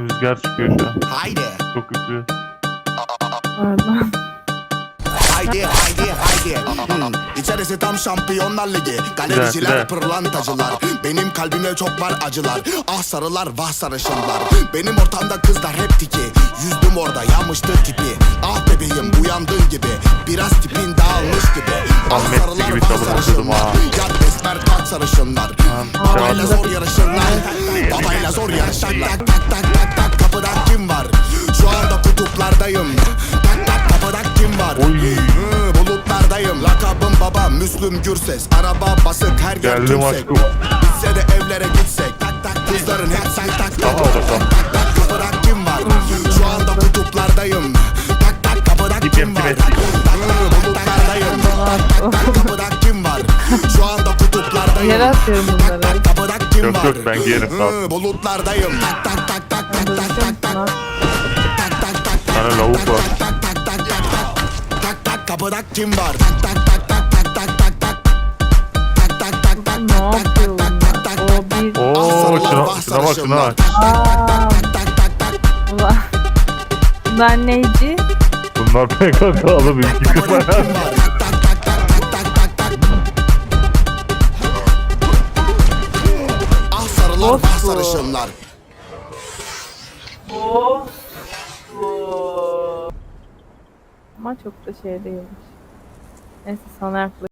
Rüzgar çıkıyor şu an. Haydi. Çok kötü. Pardon. Haydi haydi haydi. Hmm, İçerisi tam şampiyonlar ligi. Galericiler güzel. pırlantacılar. Benim kalbimde çok var acılar. Ah sarılar vah sarışınlar. Benim ortamda kızlar hep tiki. Yüzdüm orada yanmıştı tipi. Ah bebeğim uyandığın gibi. Biraz tipin dağılmış gibi. Ah Ahmet sarılar gibi vah çalım okudum sarışınlar. ha. Yat besmer kalk sarışınlar. Çaldım. zor yarışırlar. Müslüm Gürses Araba basık her yer Geldim tümsek aşkım. Bitse de evlere gitsek tak tak Kızların hep tak tak tak tak tak tak Kapıda kim var? Şu anda kutuplardayım Tak tak kapıda kim var? Tak tak bulutlardayım Tak tak kapıda kim var? Şu anda kutuplardayım Yere atıyorum Tak bunları. tak kapıda kim Yok, var? yok, ben giyerim, sağ ol. Hı, Bulutlardayım Tak tak tak tak tak tak tak tak tak tak tak tak Sana lavuk var. tak tak tak tak tak tak tak kapıda kim var tak tak tak tak Oo şuna, şuna bak şuna bak. Aa, ulan. Bunlar neydi? Bunlar PKK'lı büyük ihtimal. Ah sarılar Of ah bu. sarışınlar Ama çok da şey değilmiş. Neyse sana yaklaşık.